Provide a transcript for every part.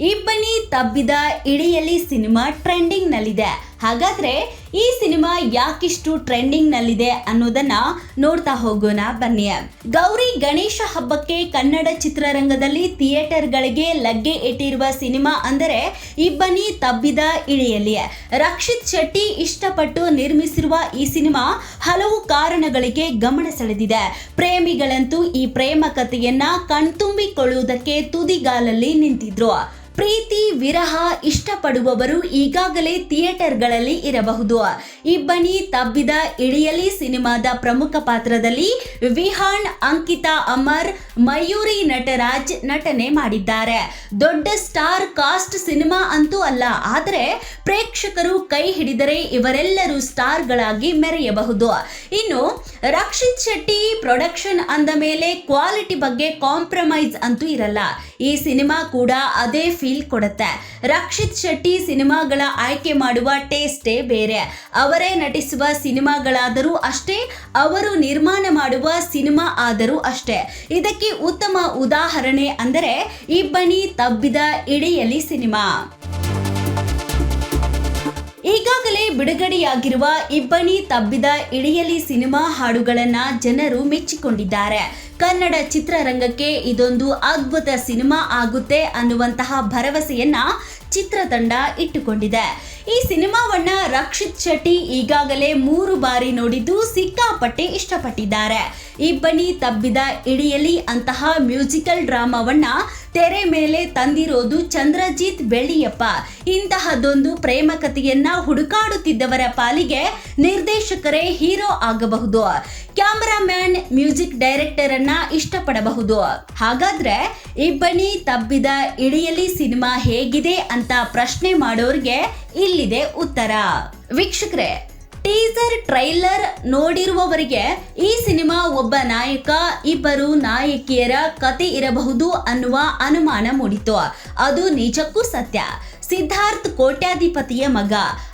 ಇಬ್ಬನಿ Tabbida ಇಳಿಯಲಿ cinema trending ನಲ್ಲಿದೆ ಹಾಗಾದ್ರೆ ಈ ಸಿನಿಮಾ ಯಾಕಿಷ್ಟು ಟ್ರೆಂಡಿಂಗ್ ನಲ್ಲಿದೆ ಅನ್ನೋದನ್ನ ನೋಡ್ತಾ ಹೋಗೋಣ ಬನ್ನಿ. ಗೌರಿ ಗಣೇಶ ಹಬ್ಬಕ್ಕೆ ಕನ್ನಡ ಚಿತ್ರರಂಗದಲ್ಲಿ ಥಿಯೇಟರ್ಗಳಿಗೆ ಲಗ್ಗೆ ಇಟ್ಟಿರುವ ಸಿನಿಮಾ ಅಂದರೆ ಇಬ್ಬನಿ ತಬ್ಬಿದ ಇಳಿಯಲಿ ರಕ್ಷಿತ್ ಶೆಟ್ಟಿ ಇಷ್ಟಪಟ್ಟು ನಿರ್ಮಿಸಿರುವ ಈ ಸಿನಿಮಾ ಹಲವು ಕಾರಣಗಳಿಗೆ ಗಮನ ಸೆಳೆದಿದೆ. ಪ್ರೇಮಿಗಳಂತೂ ಈ ಪ್ರೇಮ ಕಥೆಯನ್ನ ಕಣ್ತುಂಬಿಕೊಳ್ಳುವುದಕ್ಕೆ ತುದಿಗಾಲಲ್ಲಿ ನಿಂತಿದ್ರು. ಪ್ರೀತಿ, ವಿರಹ ಇಷ್ಟಪಡುವವರು ಈಗಾಗಲೇ ಥಿಯೇಟರ್ಗಳಲ್ಲಿ ಇರಬಹುದು. ಇಬ್ಬನಿ ತಬ್ಬಿದ ಇಳಿಯಲಿ ಸಿನಿಮಾದ ಪ್ರಮುಖ ಪಾತ್ರದಲ್ಲಿ ವಿಹಾನ್, ಅಂಕಿತಾ ಅಮರ್, ಮಯೂರಿ ನಟರಾಜ್ ನಟನೆ ಮಾಡಿದ್ದಾರೆ. ದೊಡ್ಡ ಸ್ಟಾರ್ ಕಾಸ್ಟ್ ಸಿನಿಮಾ ಅಂತೂ ಅಲ್ಲ, ಆದರೆ ಪ್ರೇಕ್ಷಕರು ಕೈ ಹಿಡಿದರೆ ಇವರೆಲ್ಲರೂ ಸ್ಟಾರ್ಗಳಾಗಿ ಮೆರೆಯಬಹುದು. ಇನ್ನು ರಕ್ಷಿತ್ ಶೆಟ್ಟಿ ಪ್ರೊಡಕ್ಷನ್ ಅಂದ ಮೇಲೆ ಕ್ವಾಲಿಟಿ ಬಗ್ಗೆ ಕಾಂಪ್ರಮೈಸ್ ಅಂತೂ ಇರಲ್ಲ. ಈ ಸಿನಿಮಾ ಕೂಡ ಅದೇ ಫೀಲ್ ಕೊಡುತ್ತೆ. ರಕ್ಷಿತ್ ಶೆಟ್ಟಿ ಸಿನಿಮಾಗಳ ಆಯ್ಕೆ ಮಾಡುವ ಟೇಸ್ಟೇ ಬೇರೆ. ಅವರೇ ನಟಿಸುವ ಸಿನಿಮಾಗಳಾದರೂ ಅಷ್ಟೇ, ಅವರು ನಿರ್ಮಾಣ ಮಾಡುವ ಸಿನಿಮಾ ಆದರೂ ಅಷ್ಟೇ. ಇದಕ್ಕೆ ಉತ್ತಮ ಉದಾಹರಣೆ ಅಂದರೆ, ಇಬ್ಬನಿ ತಬ್ಬಿದ ಇಡಿಯಲಿ ಸಿನಿಮಾ. ಈಗಾಗಲೇ ಬಿಡುಗಡೆಯಾಗಿರುವ ಇಬ್ಬನಿ ತಬ್ಬಿದ ಇಳಿಯಲಿ ಸಿನಿಮಾ ಹಾಡುಗಳನ್ನ ಜನರು ಮೆಚ್ಚಿಕೊಂಡಿದ್ದಾರೆ. ಕನ್ನಡ ಚಿತ್ರರಂಗಕ್ಕೆ ಇದೊಂದು ಅದ್ಭುತ ಸಿನಿಮಾ ಆಗುತ್ತೆ ಅನ್ನುವಂತಹ ಭರವಸೆಯನ್ನ ಚಿತ್ರತಂಡ ಇಟ್ಟುಕೊಂಡಿದೆ. ಈ ಸಿನಿಮಾವನ್ನ ರಕ್ಷಿತ್ ಶೆಟ್ಟಿ ಈಗಾಗಲೇ ಮೂರು ಬಾರಿ ನೋಡಿದ್ದು ಸಿಕ್ಕಾಪಟ್ಟೆ ಇಷ್ಟಪಟ್ಟಿದ್ದಾರೆ. ಇಬ್ಬನಿ ತಬ್ಬಿದ ಇಡಿಯಲಿ ಅಂತಹ ಮ್ಯೂಸಿಕಲ್ ಡ್ರಾಮಾವನ್ನ ತೆರೆ ಮೇಲೆ ತಂದಿರೋದು ಚಂದ್ರಜಿತ್ ಬೆಳ್ಳಿಯಪ್ಪ. ಇಂತಹದೊಂದು ಪ್ರೇಮ ಕಥೆಯನ್ನ ಹುಡುಕಾಡುತ್ತಿದ್ದವರ ಪಾಲಿಗೆ ನಿರ್ದೇಶಕರೇ ಹೀರೋ ಆಗಬಹುದು. ಕ್ಯಾಮರಾಮ್ಯಾನ್, ಮ್ಯೂಸಿಕ್ ಡೈರೆಕ್ಟರ್ ಅನ್ನ ಇಷ್ಟಪಡಬಹುದು. ಹಾಗಾದ್ರೆ ಇಬ್ಬನಿ ತಬ್ಬಿದ ಇಳಿಯಲಿ ಸಿನಿಮಾ ಹೇಗಿದೆ ಅಂತ ಪ್ರಶ್ನೆ ಮಾಡೋರ್ಗೆ ಇಲ್ಲಿದೆ ಉತ್ತರ. ವೀಕ್ಷಕರೇ, ಟೀಸರ್, ಟ್ರೈಲರ್ ನೋಡಿರುವವರಿಗೆ ಈ ಸಿನಿಮಾ ಒಬ್ಬ ನಾಯಕ, ಇಬ್ಬರು ನಾಯಕಿಯರ ಕತೆ ಇರಬಹುದು ಅನ್ನುವ ಅನುಮಾನ ಮೂಡಿತು ಅದು ನಿಜಕ್ಕೂ ಸತ್ಯ. ಸಿದ್ಧಾರ್ಥ್ ಕೋಟ್ಯಾಧಿಪತಿಯ ಮಗ,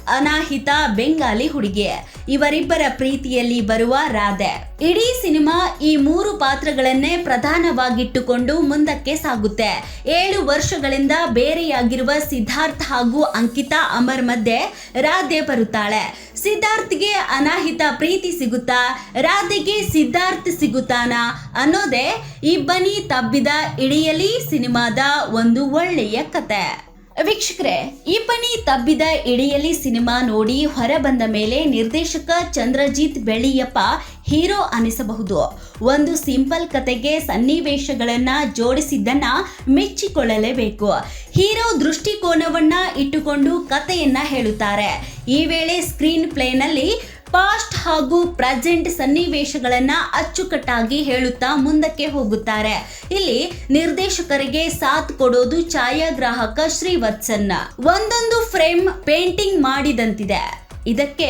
ಅನಾಹಿತ ಬೆಂಗಾಲಿ ಹುಡುಗಿ. ಇವರಿಬ್ಬರ ಪ್ರೀತಿಯಲ್ಲಿ ಬರುವ ರಾಧೆ. ಇಡೀ ಸಿನಿಮಾ ಈ ಮೂರು ಪಾತ್ರಗಳನ್ನೇ ಪ್ರಧಾನವಾಗಿಟ್ಟುಕೊಂಡು ಮುಂದಕ್ಕೆ ಸಾಗುತ್ತೆ. ಏಳು ವರ್ಷಗಳಿಂದ ಬೇರೆಯಾಗಿರುವ ಸಿದ್ಧಾರ್ಥ್ ಹಾಗೂ ಅಂಕಿತಾ ಅಮರ್ ಮಧ್ಯೆ ರಾಧೆ ಬರುತ್ತಾಳೆ. ಸಿದ್ಧಾರ್ಥ್ಗೆ ಅನಾಹಿತ ಪ್ರೀತಿ ಸಿಗುತ್ತಾ? ರಾಧೆಗೆ ಸಿದ್ಧಾರ್ಥ್ ಸಿಗುತ್ತಾನಾ? ಅನ್ನೋದೇ ಇಬ್ಬನಿ ತಬ್ಬಿದ ಇಡಿಯಲಿ ಸಿನಿಮಾದ ಒಂದು ಒಳ್ಳೆಯ ಕತೆ. ವೀಕ್ಷಕರೇ ಇಬ್ಬನಿ ತಬ್ಬಿದ ಇಳಿಯಲಿ ಸಿನಿಮಾ ನೋಡಿ ಹೊರ ಬಂದ ಮೇಲೆ ನಿರ್ದೇಶಕ ಚಂದ್ರಜಿತ್ ಬೆಳ್ಳಿಯಪ್ಪ ಹೀರೋ ಅನಿಸಬಹುದು. ಒಂದು ಸಿಂಪಲ್ ಕತೆಗೆ ಸನ್ನಿವೇಶಗಳನ್ನ ಜೋಡಿಸಿದ್ದನ್ನ ಮೆಚ್ಚಿಕೊಳ್ಳಲೇಬೇಕು. ಹೀರೋ ದೃಷ್ಟಿಕೋನವನ್ನ ಇಟ್ಟುಕೊಂಡು ಕತೆಯನ್ನ ಹೇಳುತ್ತಾರೆ. ಈ ವೇಳೆ ಸ್ಕ್ರೀನ್ ಪ್ಲೇನಲ್ಲಿ ಪಾಸ್ಟ್ ಹಾಗೂ ಪ್ರೆಸೆಂಟ್ ಸನ್ನಿವೇಶಗಳನ್ನ ಅಚ್ಚುಕಟ್ಟಾಗಿ ಹೇಳುತ್ತಾ ಮುಂದಕ್ಕೆ ಹೋಗುತ್ತಾರೆ. ಇಲ್ಲಿ ನಿರ್ದೇಶಕರಿಗೆ ಸಾಥ್ ಕೊಡೋದು ಛಾಯಾಗ್ರಾಹಕ ಶ್ರೀವತ್ಸನ್ನ. ಒಂದೊಂದು ಫ್ರೇಮ್ ಪೇಂಟಿಂಗ್ ಮಾಡಿದಂತಿದೆ. ಇದಕ್ಕೆ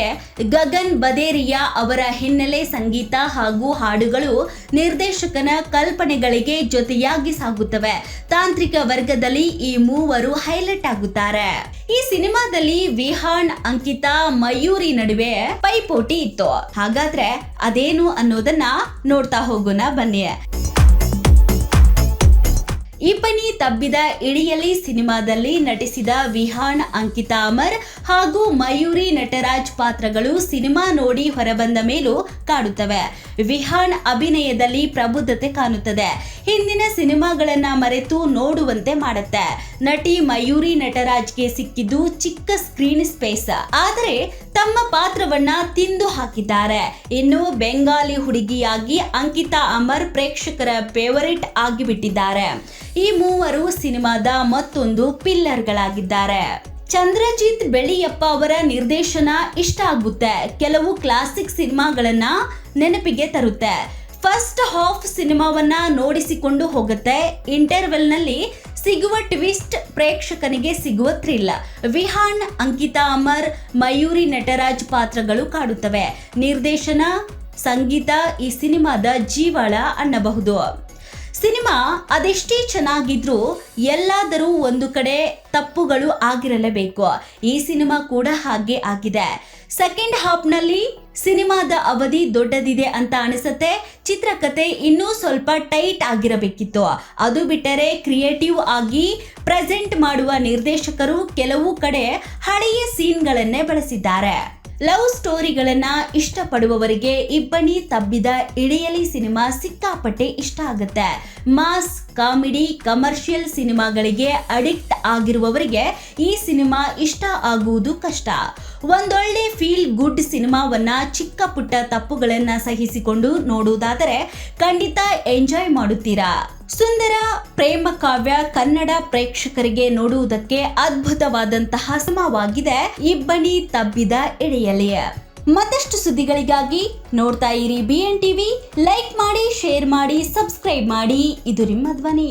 ಗಗನ್ ಬದೇರಿಯಾ ಅವರ ಹಿನ್ನೆಲೆ ಸಂಗೀತ ಹಾಗೂ ಹಾಡುಗಳು ನಿರ್ದೇಶಕನ ಕಲ್ಪನೆಗಳಿಗೆ ಜೊತೆಯಾಗಿ ಸಾಗುತ್ತವೆ. ತಾಂತ್ರಿಕ ವರ್ಗದಲ್ಲಿ ಈ ಮೂವರು ಹೈಲೈಟ್ ಆಗುತ್ತಾರೆ. ಈ ಸಿನಿಮಾದಲ್ಲಿ ವಿಹಾನ್, ಅಂಕಿತಾ, ಮಯೂರಿ ನಡುವೆ ಪೈಪೋಟಿ ಇತ್ತು. ಹಾಗಾದ್ರೆ ಅದೇನು ಅನ್ನೋದನ್ನ ನೋಡ್ತಾ ಹೋಗೋಣ ಬನ್ನಿ. ಇಬ್ಬನಿ ತಬ್ಬಿದ ಇಳಿಯಲಿ ಸಿನಿಮಾದಲ್ಲಿ ನಟಿಸಿದ ವಿಹಾನ್, ಅಂಕಿತಾ ಅಮರ್ ಹಾಗೂ ಮಯೂರಿ ನಟರಾಜ್ ಪಾತ್ರಗಳು ಸಿನಿಮಾ ನೋಡಿ ಹೊರಬಂದ ಮೇಲೂ ಕಾಡುತ್ತವೆ. ವಿಹಾನ್ ಅಭಿನಯದಲ್ಲಿ ಪ್ರಬುದ್ಧತೆ ಕಾಣುತ್ತದೆ. ಹಿಂದಿನ ಸಿನಿಮಾಗಳನ್ನ ಮರೆತು ನೋಡುವಂತೆ ಮಾಡುತ್ತೆ. ನಟಿ ಮಯೂರಿ ನಟರಾಜ್ಗೆ ಸಿಕ್ಕಿದ್ದು ಚಿಕ್ಕ ಸ್ಕ್ರೀನ್ ಸ್ಪೇಸ್. ಆದರೆ ತಮ್ಮ ಪಾತ್ರವನ್ನ ತಿಂದು ಹಾಕಿದ್ದಾರೆ. ಇನ್ನು ಬೆಂಗಾಲಿ ಹುಡುಗಿಯಾಗಿ ಅಂಕಿತಾ ಅಮರ್ ಪ್ರೇಕ್ಷಕರ ಫೇವರಿಟ್ ಆಗಿಬಿಟ್ಟಿದ್ದಾರೆ. ಈ ಮೂವರು ಸಿನಿಮಾದ ಮತ್ತೊಂದು ಪಿಲ್ಲರ್ಗಳಾಗಿದ್ದಾರೆ. ಚಂದ್ರಜಿತ್ ಬೆಳ್ಳಿಯಪ್ಪ ಅವರ ನಿರ್ದೇಶನ ಇಷ್ಟ ಆಗುತ್ತೆ. ಕೆಲವು ಕ್ಲಾಸಿಕ್ ಸಿನಿಮಾಗಳನ್ನ ನೆನಪಿಗೆ ತರುತ್ತೆ. ಫಸ್ಟ್ ಹಾಫ್ ಸಿನಿಮಾವನ್ನ ನೋಡಿಸಿಕೊಂಡು ಹೋಗುತ್ತೆ. ಇಂಟರ್ವೆಲ್ನಲ್ಲಿ ಸಿಗುವ ಟ್ವಿಸ್ಟ್ ಪ್ರೇಕ್ಷಕನಿಗೆ ಸಿಗುವ ಥ್ರಿಲ್ ವಿಹಾನ್, ಅಂಕಿತಾ ಅಮರ್, ಮಯೂರಿ ನಟರಾಜ್ ಪಾತ್ರಗಳು ಕಾಡುತ್ತವೆ. ನಿರ್ದೇಶನ, ಸಂಗೀತ ಈ ಸಿನಿಮಾದ ಜೀವಾಳ ಅನ್ನಬಹುದು. ಸಿನಿಮಾ ಅದೆಷ್ಟೇ ಚೆನ್ನಾಗಿದ್ರೂ ಎಲ್ಲಾದರೂ ಒಂದು ಕಡೆ ತಪ್ಪುಗಳು ಆಗಿರಲೇಬೇಕು. ಈ ಸಿನಿಮಾ ಕೂಡ ಹಾಗೆ ಆಗಿದೆ. ಸೆಕೆಂಡ್ ಹಾಫ್ನಲ್ಲಿ ಸಿನಿಮಾದ ಅವಧಿ ದೊಡ್ಡದಿದೆ ಅಂತ ಅನಿಸುತ್ತೆ. ಚಿತ್ರಕತೆ ಇನ್ನೂ ಸ್ವಲ್ಪ ಟೈಟ್ ಆಗಿರಬೇಕಿತ್ತು. ಅದು ಬಿಟ್ಟರೆ ಕ್ರಿಯೇಟಿವ್ ಆಗಿ ಪ್ರೆಸೆಂಟ್ ಮಾಡುವ ನಿರ್ದೇಶಕರು ಕೆಲವು ಕಡೆ ಹಳೆಯ ಸೀನ್ಗಳನ್ನೇ ಬಳಸಿದ್ದಾರೆ. ಲವ್ ಸ್ಟೋರಿಗಳನ್ನ ಇಷ್ಟಪಡುವವರಿಗೆ ಇಬ್ಬನಿ ತಬ್ಬಿದ ಇಳಿಯಲಿ ಸಿನಿಮಾ ಸಿಕ್ಕಾಪಟ್ಟೆ ಇಷ್ಟ ಆಗುತ್ತೆ. ಮಾಸ್, ಕಾಮಿಡಿ, ಕಮರ್ಷಿಯಲ್ ಸಿನಿಮಾಗಳಿಗೆ ಅಡಿಕ್ಟ್ ಆಗಿರುವವರಿಗೆ ಈ ಸಿನಿಮಾ ಇಷ್ಟ ಆಗುವುದು ಕಷ್ಟ. ಒಂದೊಳ್ಳೆ ಫೀಲ್ ಗುಡ್ ಸಿನಿಮಾವನ್ನ ಚಿಕ್ಕ ಪುಟ್ಟ ತಪ್ಪುಗಳನ್ನ ಸಹಿಸಿಕೊಂಡು ನೋಡುವುದಾದರೆ ಖಂಡಿತ ಎಂಜಾಯ್ ಮಾಡುತ್ತೀರಾ? ಸುಂದರ ಪ್ರೇಮ ಕಾವ್ಯ ಕನ್ನಡ ಪ್ರೇಕ್ಷಕರಿಗೆ ನೋಡುವುದಕ್ಕೆ ಅದ್ಭುತವಾದಂತಹ ಸಿನಿಮಾವಾಗಿದೆ ಇಬ್ಬನಿ ತಬ್ಬಿದ ಎಳೆಯಲೆಯ ಮತ್ತಷ್ಟು ಸುದ್ದಿಗಳಿಗಾಗಿ ನೋಡ್ತಾ ಇರಿ ಬಿ ಎನ್ ಟಿವಿ ಲೈಕ್ ಮಾಡಿ ಶೇರ್ ಮಾಡಿ ಸಬ್ಸ್ಕ್ರೈಬ್ ಮಾಡಿ. ಇದು ನಿಮ್ಮ ಧ್ವನಿ.